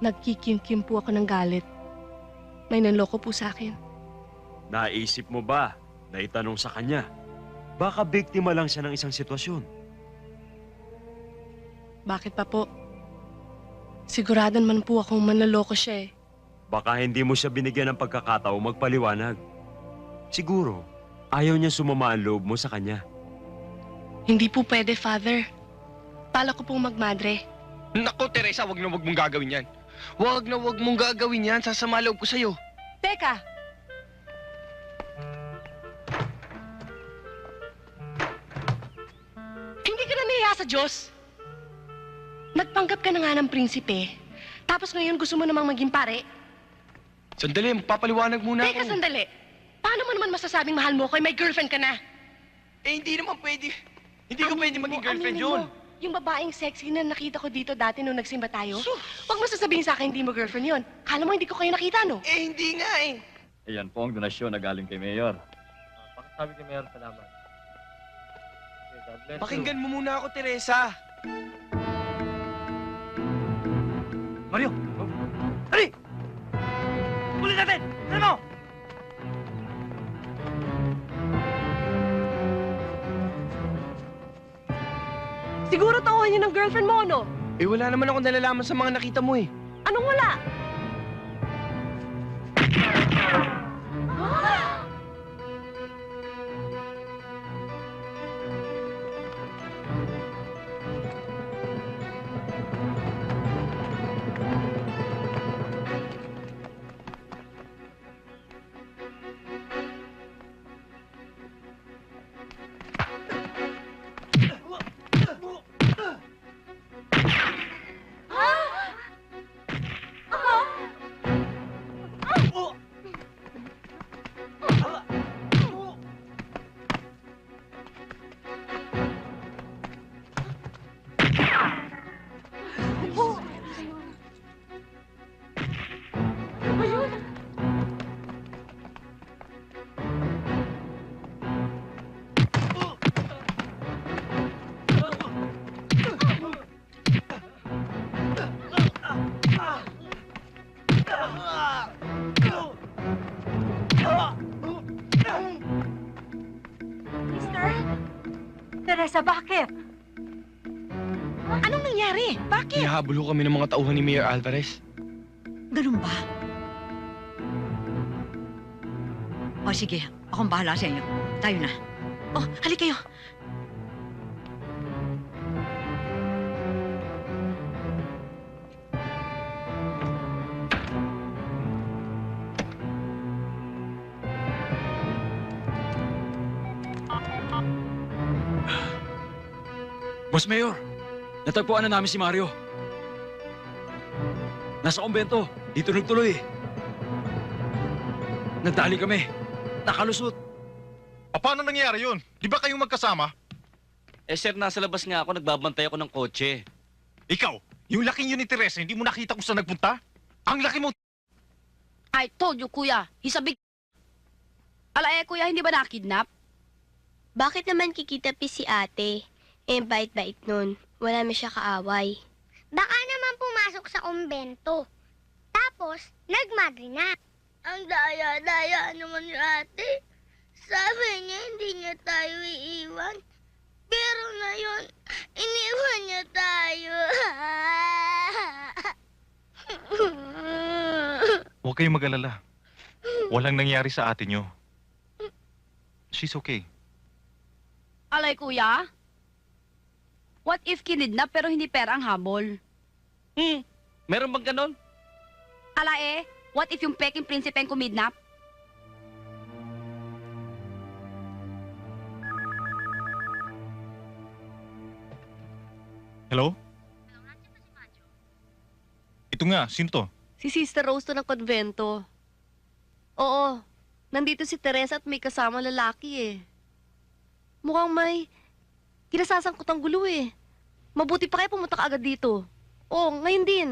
Nagkikimkim po ako ng galit. May nanloko po sa akin. Naisip mo ba na itanong sa kanya? Baka biktima lang siya ng isang sitwasyon. Bakit pa po? Sigurado naman po akong manloloko siya eh. Baka hindi mo siya binigyan ng pagkakataong magpaliwanag. Siguro, ayaw niya sumama ang loob mo sa kanya. Hindi po pwede, Father. Pala ko pong magmadre. Nako, Teresa, wag na wag mong gagawin yan. Wag na wag mong gagawin yan. Sasama loob ko sa'yo. Teka! Hindi ka na nahiya sa Diyos? Nagpanggap ka na nga ng prinsipe. Tapos ngayon gusto mo namang maging pare? Sandali, magpapaliwanag muna Teka, ako. sandali. Paano mo naman masasabing mahal mo ko eh, may girlfriend ka na? Eh, hindi naman pwede. Hindi ko Aminin pwede mo, maging girlfriend aminin yun. mo. Yung babaeng sexy na nakita ko dito dati nung nagsimba tayo. Sus! Huwag mo sasabihin sa akin hindi mo girlfriend yun. Kala mo hindi ko kayo nakita, no? Eh, hindi nga eh. Ayan po ang donasyon na galing kay Mayor. Pakisabi kay Mayor, salamat. Okay, God bless you. Pakinggan mo muna ako, Teresa. Mario! Siguro tauhan niyo ng girlfriend mo, no? Eh, wala naman ako nalalaman sa mga nakita mo eh. Anong wala? Teresa, bakit? Anong nangyari? Bakit? Hinahabol ko kami ng mga tauhan ni Mayor Alvarez. Ganun ba? O sige, akong bahala sa inyo. Tayo na. Oh, halik kayo. Boss Mayor, natagpuan na namin si Mario. Nasa kumbento, dito nagtuloy. Nagdali kami. Nakalusot. Ah, paano nangyari yun? Di ba kayong magkasama? Eh sir, nasa labas nga ako, nagbabantay ako ng kotse. Ikaw, yung laking yun ni Teresa, hindi mo nakita kung saan nagpunta? Ang laki mo... I told you, kuya. He's a big... Ala eh, kuya, hindi ba nakidnap? Bakit naman kikitapi si ate? Eh, bait-bait nun. Wala na siya kaaway. Baka naman pumasok sa kumbento. Tapos, nagmadri na. Ang daya-daya naman ni ate. Sabi niya hindi niya tayo iiwan. Pero ngayon, iniwan niya tayo. Huwag kayong mag-alala. Walang nangyari sa ate nyo. She's okay. Alay, kuya? What if kinidnap pero hindi pera ang habol? Hmm, meron bang ganon? Ala eh, what if yung peking prinsipe ang kumidnap? Hello? Ito nga, sino to? Si Sister Rose to ng konvento. Oo, nandito si Teresa at may kasama lalaki eh. Mukhang may kinasasangkot ang gulo eh. Mabuti pa kaya pumunta ka agad dito. Oo, ngayon din.